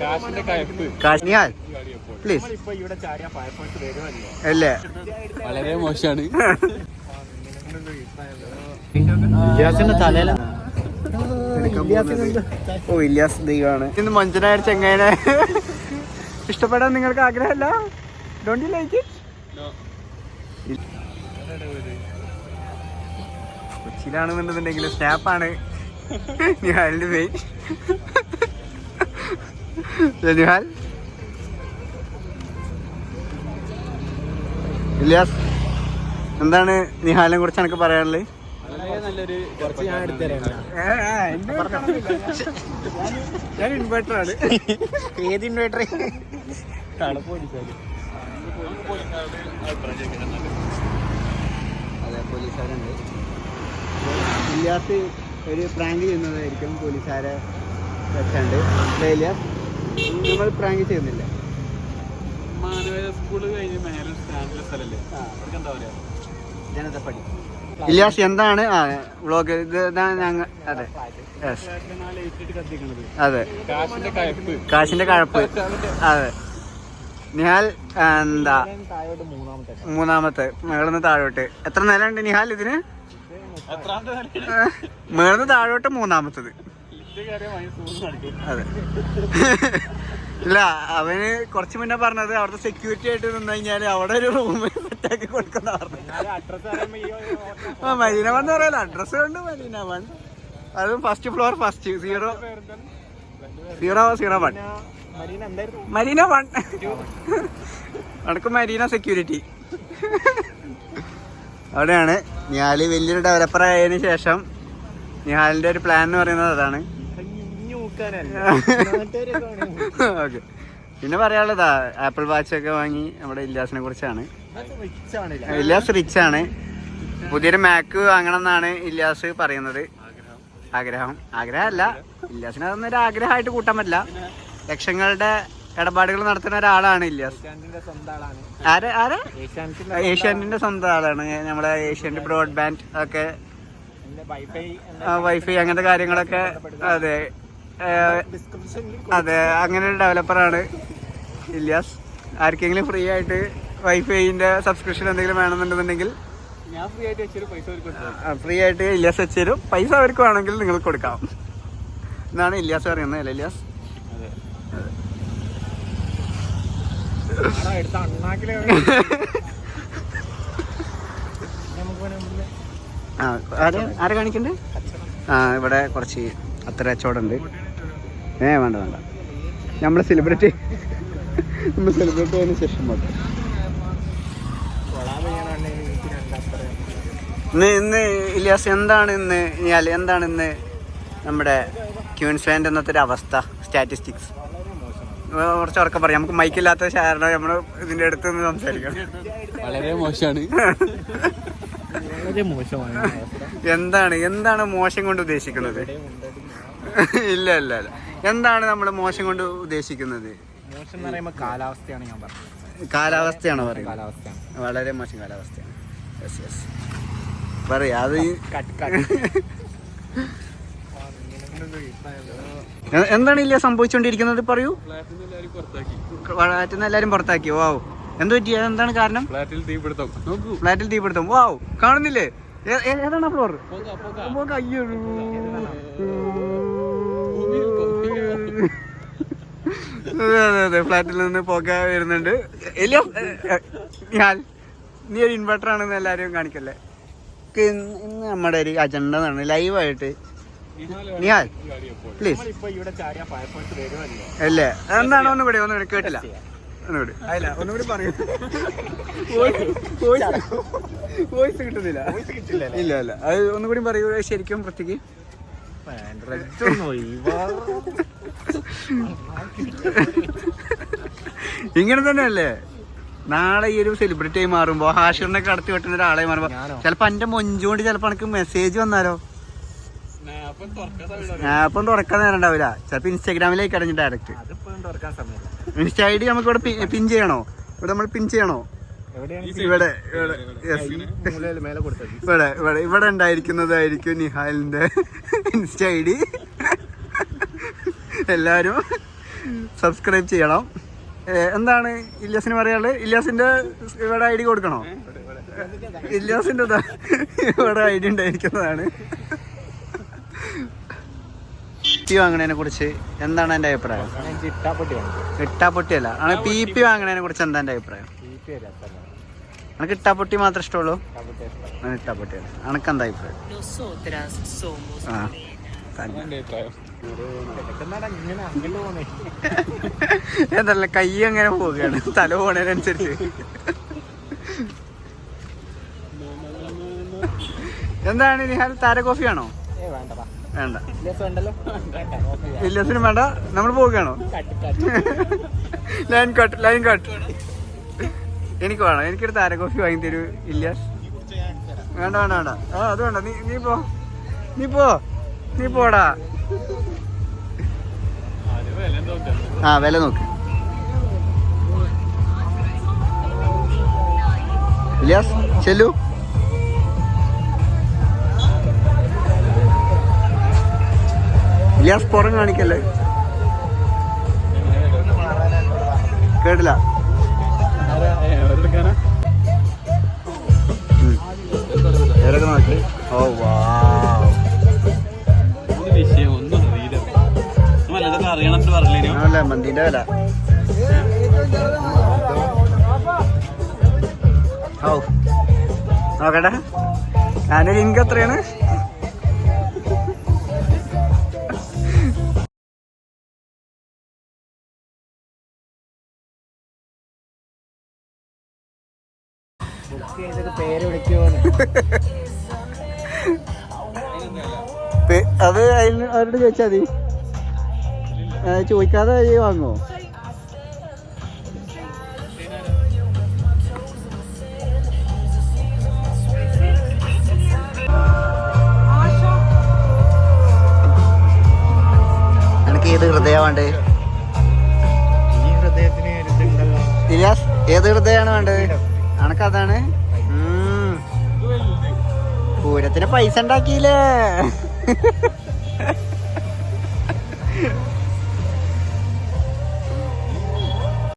കാശിന്റെ കയപ്പ്. കാശ് നിഹാൽ പ്ലീസ് അല്ലേ? വളരെ മോശമാണ്. ഓ ഇല്ലാസ് ദൈവമാണ്. ഇന്ന് മഞ്ജനായ ചെങ്ങനെ ഇഷ്ടപ്പെടാൻ നിങ്ങൾക്ക് ആഗ്രഹമല്ല? ഡോണ്ട് യു ലൈക്ക് ഇറ്റ് കൊച്ചിയിലാണെന്നുണ്ടെന്നുണ്ടെങ്കിൽ സ്നാപ്പാണ് ഞാൻ മെയിൻ നിഹാൽ ഇല്യാസ് എന്താണ് നിഹാലിനെ കുറിച്ച് എനിക്ക് പറയാനുള്ളത് നല്ലൊരു കുറച്ച് ഞാൻ എടുത്തരാം ഞാൻ ഇൻവെർട്ടർ ആണ്. ഏത് ഇൻവെർട്ടർ അതെ പോലീസുകാരുണ്ട്. ഇല്ലാസ് ഒരു പ്രാങ്ക് ചെയ്യുന്നതായിരിക്കും പോലീസുകാരെ വെച്ചാണ്ട്. ഇലിയാസ്? നമ്മൾ പ്രാങ്ക് ചെയ്യുന്നില്ല. മാനവേദ സ്കൂൾ കഴിഞ്ഞ് മേലെ സ്റ്റാൻഡിലെ സ്ഥലല്ലേ? അവർക്ക് എന്താ പറയാ? ജനതപ്പടി ഇലിയാസ് എന്താണ്? ആ വ്ളോഗ് ഇത് ഞങ്ങൾ അതെ. അതെ. കാശിന്റെ കഴപ്പ് അതെ. നിഹാൽ എന്താ? മൂന്നാമത്തെ. മൂന്നാമത്തെ മേളിന്ന് താഴോട്ട്. എത്ര നിലയുണ്ട് നിഹാൽ ഇതിന്? മേളന്ന് താഴോട്ട് മൂന്നാമത്തത്. അതെ. ഇല്ല അവന് കുറച്ച് മുന്നേ പറഞ്ഞത് അവിടുത്തെ സെക്യൂരിറ്റി ആയിട്ട് നിന്ന് കഴിഞ്ഞാൽ അവിടെ ഒരു റൂം സെറ്റാക്കി കൊടുക്കുന്ന പറഞ്ഞു അഡ്രസ് എന്ന് പറയല അഡ്രസ് ഉണ്ട് മരീന വൺ അതും first floor first zero zero zero one Marina one അടക്കം മരീന സെക്യൂരിറ്റി അവിടെയാണ് നിഹാൽ വലിയൊരു ഡെവലപ്പർ ആയതിനു ശേഷം നിഹാലിന്റെ ഒരു പ്ലാൻ എന്ന് പറയുന്നത് അതാണ്. ഓക്കെ. പിന്നെ പറയാനുള്ളതാ ആപ്പിൾ വാച്ച് ഒക്കെ വാങ്ങി നമ്മുടെ ഇല്ലാസിനെ കുറിച്ചാണ്. റിച്ചാണ് ഇല്ലാസ് റിച്ച് ആണ്. പുതിയൊരു മാക്ക് വാങ്ങണം എന്നാണ് ഇല്ലാസ് പറയുന്നത്. ആഗ്രഹം. ആഗ്രഹമല്ല. ഇല്ലാസിന് അതൊന്നും ഒരു ആഗ്രഹമായിട്ട് കൂട്ടാൻ പറ്റില്ല. ലക്ഷങ്ങളുടെ ഇടപാടുകൾ നടത്തുന്ന ഒരാളാണ് ഇല്ലാസ്. ആരെ? ആരെ? ഏഷ്യാനെറ്റിന്റെ സ്വന്തം ആളാണ്. നമ്മളെ ഏഷ്യാനെറ്റ് ബ്രോഡ്ബാൻഡ് ഒക്കെ വൈഫൈ അങ്ങനത്തെ കാര്യങ്ങളൊക്കെ അതെ. അതെ അങ്ങനെ ഒരു ഡെവലപ്പറാണ് ഇല്യാസ്. ആർക്കെങ്കിലും ഫ്രീ ആയിട്ട് വൈഫൈന്റെ സബ്സ്ക്രിപ്ഷൻ എന്തെങ്കിലും വേണമെന്നുണ്ടെന്നുണ്ടെങ്കിൽ ഞാൻ ഫ്രീ ആയിട്ട് ഇല്ലാസ് ഇല്യാസ് വെച്ച് തരും. പൈസ അവർക്ക് വേണമെങ്കിൽ നിങ്ങൾക്ക് കൊടുക്കാം. എന്നാണ് ഇല്യാസ് പറയുന്നത് അല്ലേ ഇല്യാസ്? വേണേ ആ ആരെ ആരെ കാണിക്കണ്ട്? ആ ഇവിടെ കുറച്ച് അത്ര കച്ചവടമുണ്ട് ഏ വേണ്ട വേണ്ട. നമ്മൾ സെലിബ്രിറ്റി നമ്മൾ സെലിബ്രിറ്റി ആയതിനു ശേഷം രണ്ടപ്പറ ഇന്ന് ഇന്ന് ഇലിയാസ് എന്താണ് ഇന്ന്? ഇയാൾ എന്താണ് ഇന്ന് നമ്മുടെ ക്യൂൻസ്ലാൻഡ് എന്നത്തെ ഒരു അവസ്ഥ സ്റ്റാറ്റിസ്റ്റിക്സ് കുറച്ച് ഉറക്കം പറയാം. നമുക്ക് മൈക്കില്ലാത്ത കാരണം നമ്മൾ ഇതിന്റെ അടുത്ത് നിന്ന് സംസാരിക്കണം വളരെ മോശമാണ്. വളരെ മോശമാണ് എന്താണ് എന്താണ് മോശം കൊണ്ട് ഉദ്ദേശിക്കുന്നത്? ഇല്ല ഇല്ല ഇല്ല. എന്താണ് നമ്മൾ മോശം കൊണ്ട് ഉദ്ദേശിക്കുന്നത്? മോശം എന്ന് പറയുമ്പോൾ കാലാവസ്ഥയാണ് ഞാൻ പറഞ്ഞത്. കാലാവസ്ഥയാണോ പറയുന്നത്? കാലാവസ്ഥയാണ്. വളരെ മോശം കാലാവസ്ഥയാണ്. യെസ് യെസ് പറയാ അത് എന്താണ് ഇല്ല സംഭവിച്ചുകൊണ്ടിരിക്കുന്നത് പറയൂ. ഫ്ലാറ്റിൽ നിന്ന് എല്ലാവരും പുറത്താക്കി. വാവ് എന്ത് പറ്റി? എന്താണ് കാരണം? ഫ്ലാറ്റിൽ തീപിടുത്തം. നോക്കൂ. ഫ്ലാറ്റിൽ തീപിടുത്തം. വാവ് കാണുന്നില്ലേ? ഏതാണ് ഫ്ലോർ അയ്യോ ഭൂമിയിൽ പുറത്തേക്ക് അതെ അതെ ഫ്ലാറ്റിൽ നിന്ന് പുക വരുന്നുണ്ട്. എലിയ ഞാൻ നീ ഒരു ഇൻവെർട്ടർ ആണെന്ന് എല്ലാവരും കാണിക്കല്ലേ? ഇന്ന് നമ്മുടെ ഒരു അജണ്ട എന്നാണ് ലൈവായിട്ട് നിഹാൽ പ്ലീസ് ഇവിടെ അല്ലേ? എന്താണ് ഒന്നുകൂടി ഒന്നുകൂടി കേട്ടില്ല. ഒന്നുകൂടി. അല്ല ഒന്നുകൂടി പറയൂ. വോയിസ് കിട്ടുന്നില്ല. കിട്ടില്ല ഇല്ല ഇല്ല. അത് ഒന്നുകൂടി പറയൂ. ശരിക്കും വൃത്തിക്ക്. ഇങ്ങനെ തന്നെയല്ലേ? നാളെ ഈ ഒരു സെലിബ്രിറ്റി ആയി മാറുമ്പോ ഹാഷിറിനെ കടത്തി വെട്ടുന്ന ഒരാളെ മാറുമ്പോ? ചിലപ്പോ എന്റെ മൊഞ്ചുകൊണ്ട് ചിലപ്പോ എനിക്ക് മെസ്സേജ് വന്നാലോ? സ്നാപ്പും തുറക്കാൻ സമയമില്ല. ആപ്പം തുറക്കാൻ നേരം ഉണ്ടാവില്ല. ചിലപ്പോ ഇൻസ്റ്റാഗ്രാമിലേക്ക് അടഞ്ഞു ഡയറക്റ്റ് ഇൻസ്റ്റ ഐ ഡി നമുക്ക് ഇവിടെ പിൻ ചെയ്യണോ? ഇവിടെ നമ്മൾ പിൻ ചെയ്യണോ? എവിടെയാണ് ഇവിടെ ഇവിടെ. ഇവിടെ ഇവിടെ ഉണ്ടായിരിക്കുന്നതായിരിക്കും നിഹാലിന്റെ ഇൻസ്റ്റ ഐ ഡി എല്ലാവരും സബ്സ്ക്രൈബ് ചെയ്യണം. എന്താണ് ഇല്യാസിന് പറയാനുള്ളത്? ഇല്യാസിന്റെ ഇവിടെ ഐ ഡി കൊടുക്കണോ? ഇല്യാസിന്റെ ഇവിടെ ഐ ഡി ഉണ്ടായിരിക്കുന്നതാണ്. പി വാങ്ങണതിനെ കുറിച്ച് എന്താണ് എന്റെ അഭിപ്രായം? ഇട്ടാപ്പൊട്ടിയല്ല. ആണ് പി പി വാങ്ങണതിനെ കുറിച്ച് എന്താ എന്റെ അഭിപ്രായം? എനിക്ക് ഇട്ടാപ്പൊട്ടി മാത്രമേ ഇഷ്ടമുള്ളൂ? ഇട്ടാപ്പൊട്ടിയല്ല അനക്ക് എന്താ അഭിപ്രായം? ആ ഏതല്ല കൈ അങ്ങനെ പോവുകയാണ്? തല പോണതിനനുസരിച്ച്. എന്താണ് നിഹാൽ താര കോഫി ആണോ? വേണ്ട. ഇല്ലസിനും വേണ്ട നമ്മൾ പോവുകയാണോ? ലൈൻ കട്ട് ലൈൻ കട്ട് എനിക്ക് വേണം എനിക്കൊരു താര കോഫി വാങ്ങി തരൂ ഇല്ല വേണ്ട വേണ്ട വേണ്ട. ആ അത് വേണ്ട. നീ നീ പോ. നീ പോ. നീ പോടാ. ആ വില നോക്ക്. ഇല്ലാസ് ചെല്ലു. ഇല്ലാസ് പുറം കാണിക്കല്ലേ? കേട്ടില്ല. മന്തിന്റെ വില ഓ നോക്കട്ടെ. ഞാനൊരു ഇൻകം എത്രയാണ്? പേര് അത് അതിന് അവരോട് ചോദിച്ചാൽ മതി? ചോദിക്കാതെ വാങ്ങോ? വാങ്ങുമോ എനിക്ക് ഏത് ഹൃദയ വേണ്ടത്? ഈ ഹൃദയത്തിന് ഒരു ഇലിയാസ് ഏത് ഹൃദയമാണ് വേണ്ടത്? അനക്കതാണ്? ഉം. പൂരത്തിന് പൈസ ഉണ്ടാക്കിയില്ലേ?